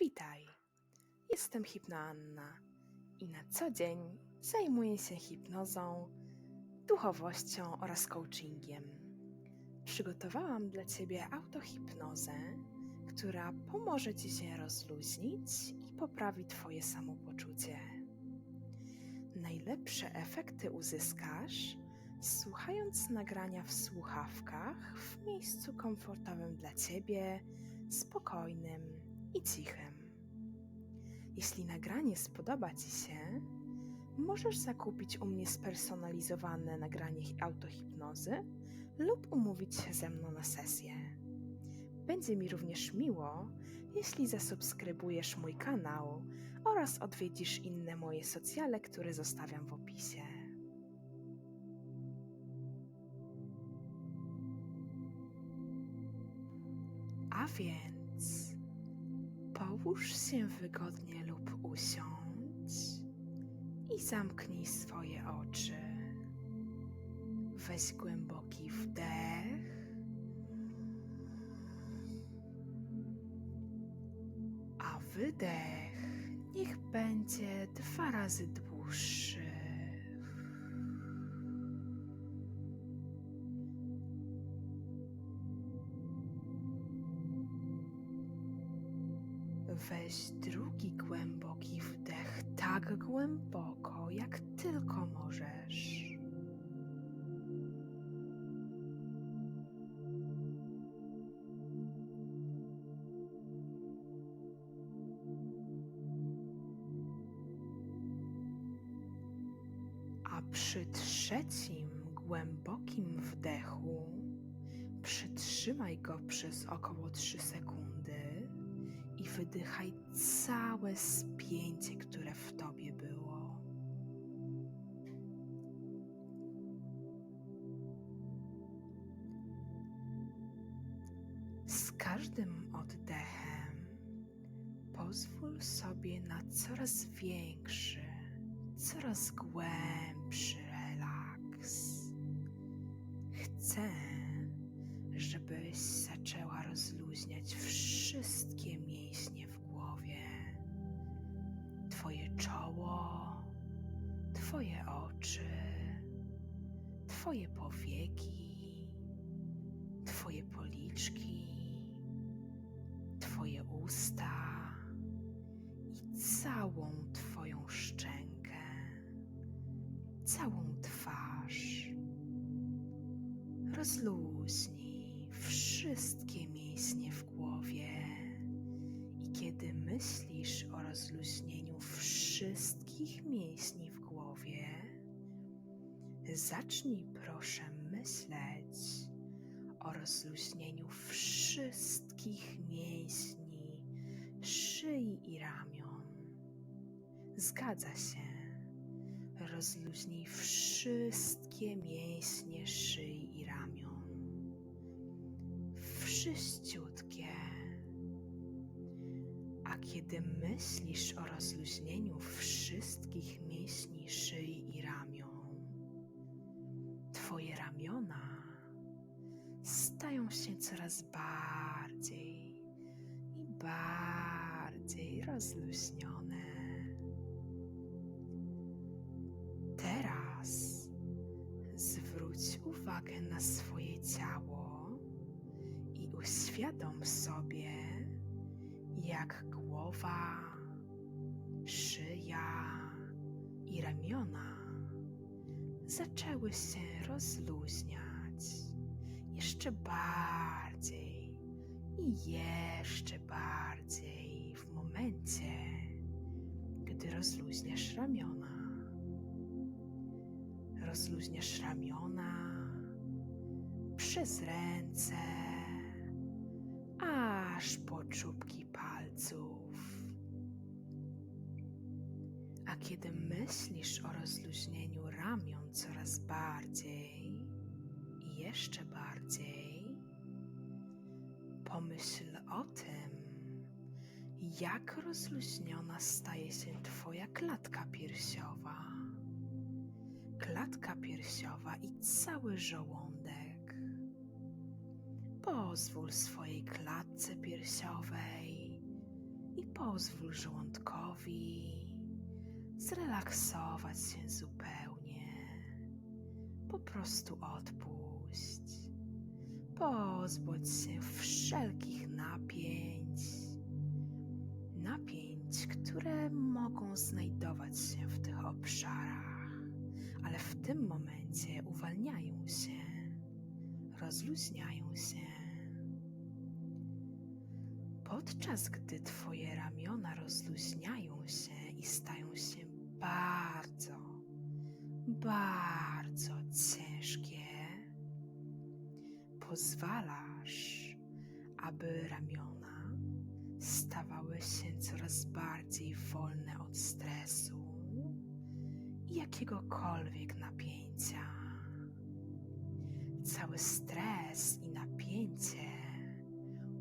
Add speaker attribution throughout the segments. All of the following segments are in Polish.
Speaker 1: Witaj, jestem Hipnoanna i na co dzień zajmuję się hipnozą, duchowością oraz coachingiem. Przygotowałam dla Ciebie autohipnozę, która pomoże Ci się rozluźnić i poprawi Twoje samopoczucie. Najlepsze efekty uzyskasz, słuchając nagrania w słuchawkach w miejscu komfortowym dla Ciebie, spokojnym i cichym. Jeśli nagranie spodoba Ci się, możesz zakupić u mnie spersonalizowane nagranie autohipnozy lub umówić się ze mną na sesję. Będzie mi również miło, jeśli zasubskrybujesz mój kanał oraz odwiedzisz inne moje socjale, które zostawiam w opisie. A więc połóż się wygodnie lub usiądź i zamknij swoje oczy. Weź głęboki wdech. A wydech niech będzie dwa razy dłuższy. Weź drugi głęboki wdech tak głęboko, jak tylko możesz. A przy trzecim głębokim wdechu przytrzymaj go przez około 3 sekundy wydychaj całe spięcie, które w tobie było. Z każdym oddechem pozwól sobie na coraz większy, coraz głębszy Twoje oczy, Twoje powieki, Twoje policzki, Twoje usta i całą Twoją szczękę, całą twarz. Rozluźnij zacznij proszę myśleć o rozluźnieniu wszystkich mięśni szyi i ramion. Zgadza się. Rozluźnij wszystkie mięśnie szyi i ramion. Wszyściutkie. A kiedy myślisz o rozluźnieniu wszystkich mięśni szyi i ramion, Twoje ramiona stają się coraz bardziej i bardziej rozluźnione. Teraz zwróć uwagę na swoje ciało i uświadom sobie, jak głowa, szyja i ramiona zaczęły się rozluźniać jeszcze bardziej i jeszcze bardziej w momencie, gdy rozluźniasz ramiona rozluźniasz ramiona przez ręce, aż po czubki palców. Kiedy myślisz o rozluźnieniu ramion coraz bardziej i jeszcze bardziej, pomyśl o tym, jak rozluźniona staje się Twoja klatka piersiowa klatka piersiowa i cały żołądek. Pozwól swojej klatce piersiowej i pozwól żołądkowi zrelaksować się zupełnie. Po prostu odpuść. Pozbądź się wszelkich napięć. Napięć, które mogą znajdować się w tych obszarach, ale w tym momencie uwalniają się, rozluźniają się. Podczas gdy Twoje ramiona rozluźniają się i stają się bardzo, bardzo ciężkie, pozwalasz, aby ramiona stawały się coraz bardziej wolne od stresu i jakiegokolwiek napięcia. Cały stres i napięcie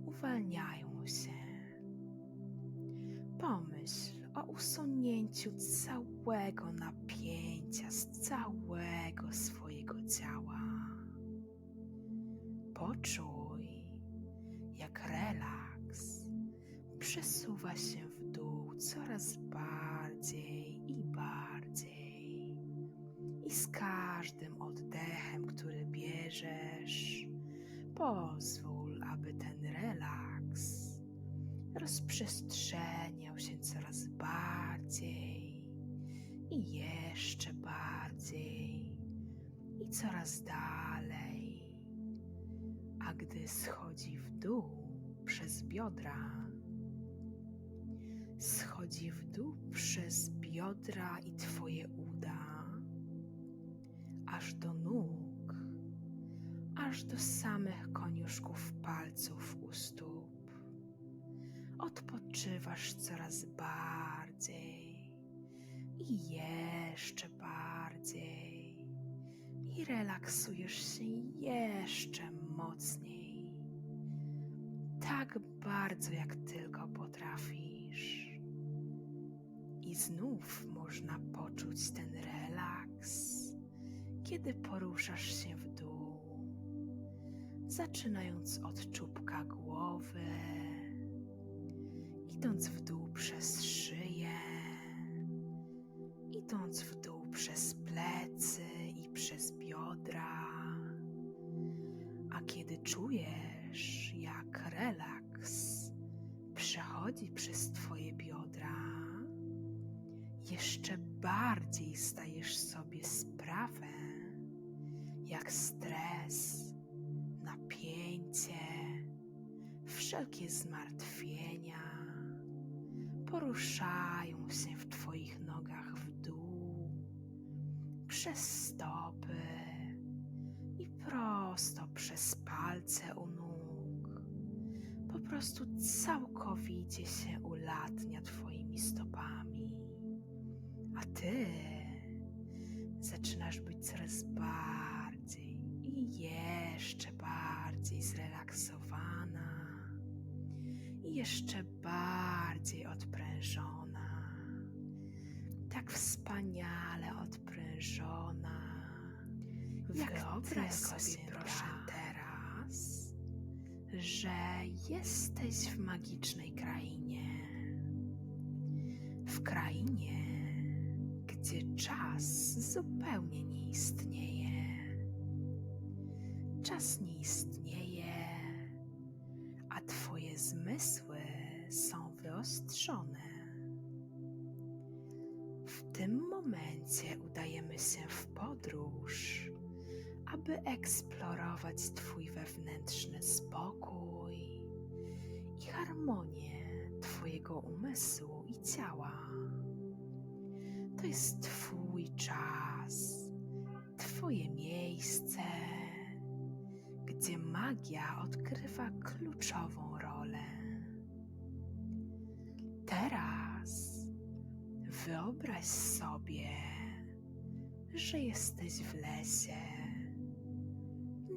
Speaker 1: uwalniają się. Pomyśl usunięciu całego napięcia z całego swojego ciała. Poczuj, jak relaks przesuwa się w dół coraz bardziej i bardziej. I z każdym oddechem, który bierzesz, pozwól, aby ten relaks rozprzestrzeniał się coraz bardziej i jeszcze bardziej i coraz dalej. A gdy schodzi w dół przez biodra, schodzi w dół przez biodra i Twoje uda, aż do nóg, aż do samych koniuszków palców u stóp. Odpoczywasz coraz bardziej i jeszcze bardziej i relaksujesz się jeszcze mocniej. Tak bardzo, jak tylko potrafisz. I znów można poczuć ten relaks, kiedy poruszasz się w dół, zaczynając od czubka głowy, idąc w dół przez szyję, idąc w dół przez plecy i przez biodra. A kiedy czujesz, jak relaks przechodzi przez Twoje biodra, jeszcze bardziej zdajesz sobie sprawę, jak stres, napięcie, wszelkie zmartwienia poruszają się w Twoich nogach w dół, przez stopy i prosto przez palce u nóg. Po prostu całkowicie się ulatnia Twoimi stopami, a Ty zaczynasz być coraz bardziej i jeszcze bardziej zrelaksowana i jeszcze bardziej odprężona. Tak wspaniale odprężona. Wyobraź sobie proszę teraz, że jesteś w magicznej krainie. W krainie, gdzie czas zupełnie nie istnieje. Czas nie istnieje, a Twoje zmysły wyostrzone. W tym momencie udajemy się w podróż, aby eksplorować Twój wewnętrzny spokój i harmonię Twojego umysłu i ciała. To jest Twój czas, Twoje miejsce, gdzie magia odgrywa kluczową. Teraz wyobraź sobie, że jesteś w lesie,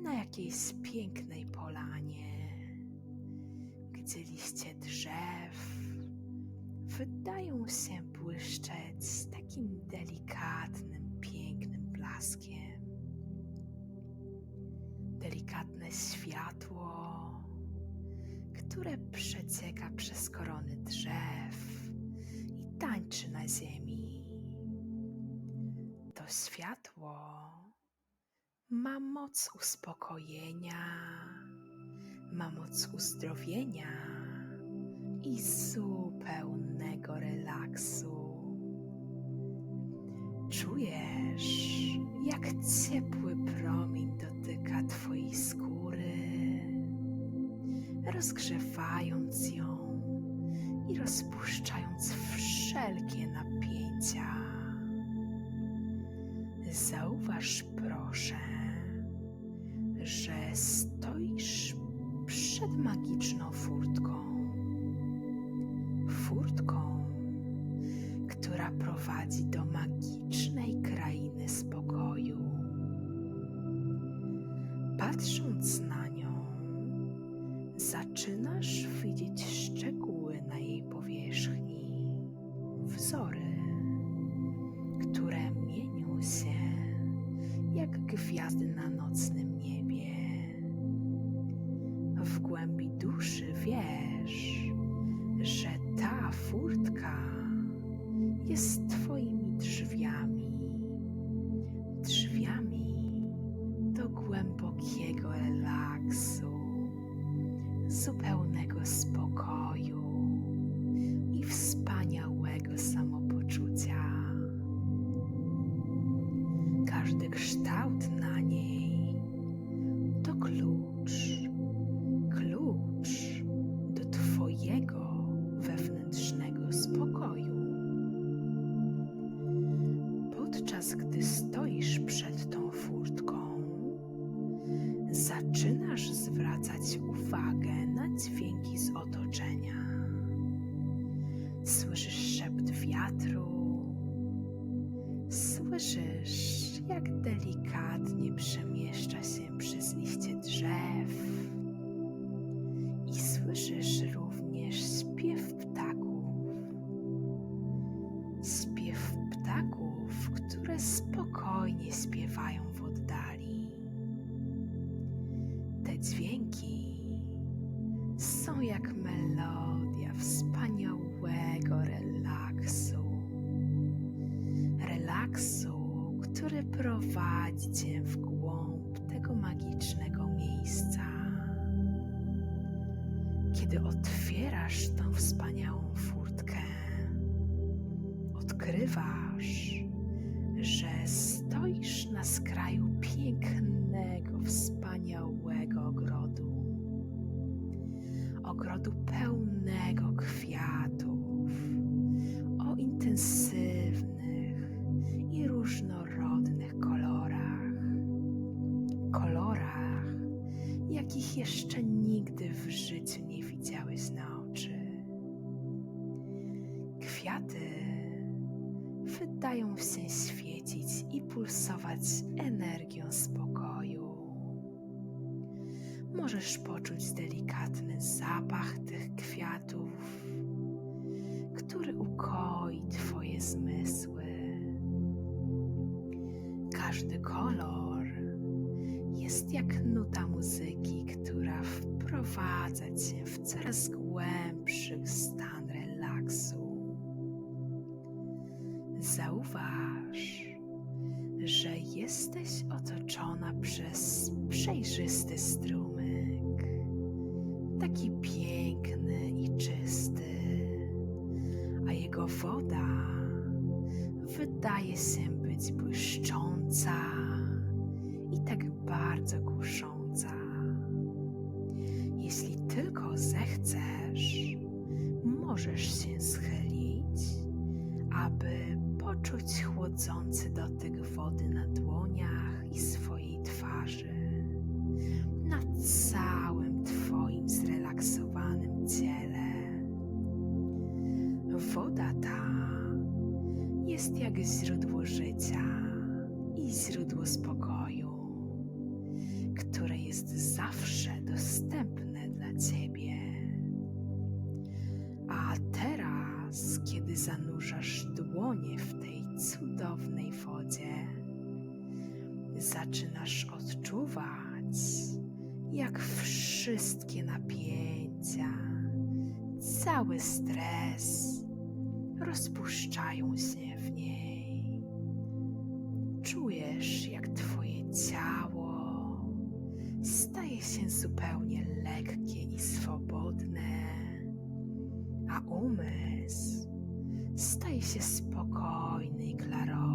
Speaker 1: na jakiejś pięknej polanie, gdzie liście drzew wydają się błyszczeć z takim delikatnym, pięknym blaskiem. Delikatne światło, które przecieka przez korony drzew Ziemi. To światło ma moc uspokojenia, ma moc uzdrowienia i zupełnego relaksu. Czujesz, jak ciepły promień dotyka Twojej skóry, rozgrzewając ją i rozpuszczając wszelkie napięcia. Zauważ, proszę, że stoisz przed magiczną furtką. Głębi duszy wiesz, że ta furtka jest zaczynasz zwracać uwagę na dźwięki z otoczenia. Słyszysz szept wiatru, słyszysz, jak delikatnie przemieszcza który prowadzi cię w głąb tego magicznego miejsca. Kiedy otwierasz tą wspaniałą furtkę, odkrywasz, że stoisz na skraju pięknego, wspaniałego ogrodu. Ogrodu pełnego wydają się świecić i pulsować energią spokoju. Możesz poczuć delikatny zapach tych kwiatów, który ukoi Twoje zmysły. Każdy kolor jest jak nuta muzyki, która wprowadza Cię w coraz głębszy stan relaksu. Przejrzysty strumyk, taki piękny i czysty, a jego woda wydaje się być błyszcząca i tak bardzo kusząca. Zanurzasz dłonie w tej cudownej wodzie, zaczynasz odczuwać, jak wszystkie napięcia, cały stres rozpuszczają się w niej. Czujesz, jak Twoje ciało staje się zupełnie lekkie i swobodne, a umysł staje się spokojny i klarowny.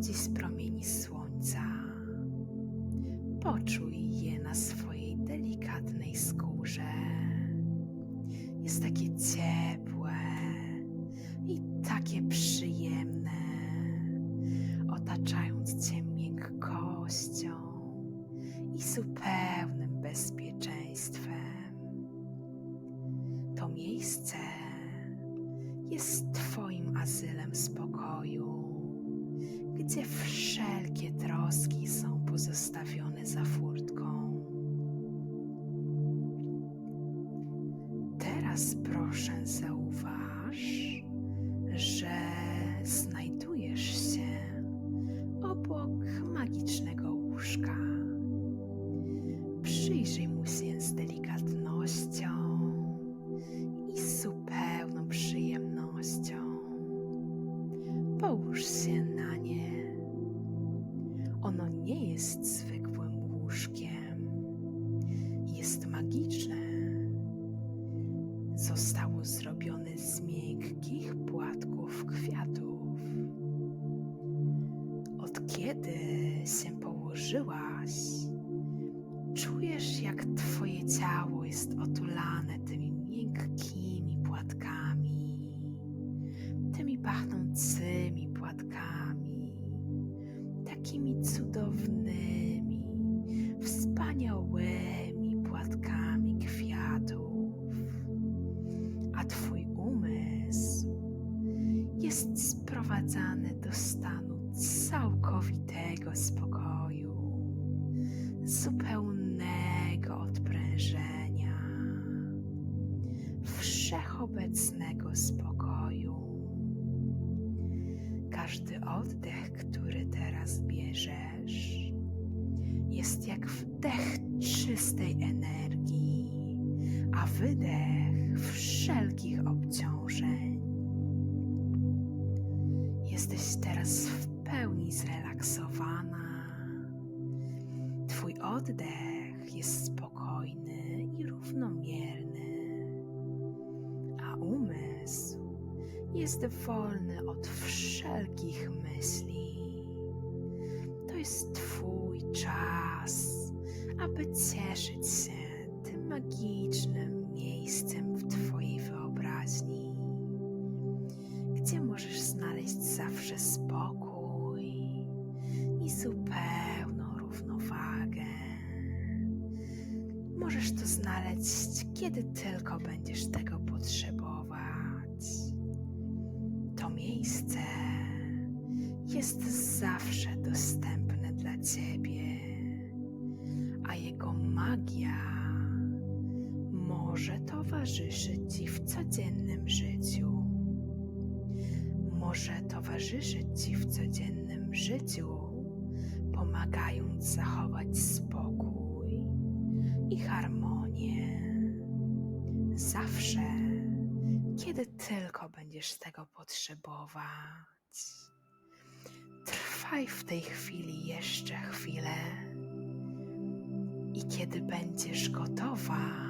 Speaker 1: Pochodzi z promieni słońca. Poczuj je na swojej delikatnej skórze. Jest takie ciepłe cudownymi, wspaniałymi płatkami kwiatów. A Twój umysł jest sprowadzany do stanu całkowitego spokoju, zupełnego odprężenia, wszechobecnego spokoju. Każdy oddech, czystej energii, a wydech wszelkich obciążeń. Jesteś teraz w pełni zrelaksowana. Twój oddech jest spokojny i równomierny, a umysł jest wolny od wszelkich myśli. To jest Twój czas, aby cieszyć się tym magicznym miejscem w Twojej wyobraźni, gdzie możesz znaleźć zawsze spokój i zupełną równowagę. Możesz to znaleźć, kiedy tylko będziesz tego potrzebować. To miejsce jest zawsze dostępne dla Ciebie, towarzyszyć Ci w codziennym życiu. może towarzyszyć Ci w codziennym życiu, pomagając zachować spokój i harmonię. Zawsze, kiedy tylko będziesz tego potrzebować. Trwaj w tej chwili jeszcze chwilę i kiedy będziesz gotowa,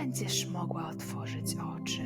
Speaker 1: będziesz mogła otworzyć oczy.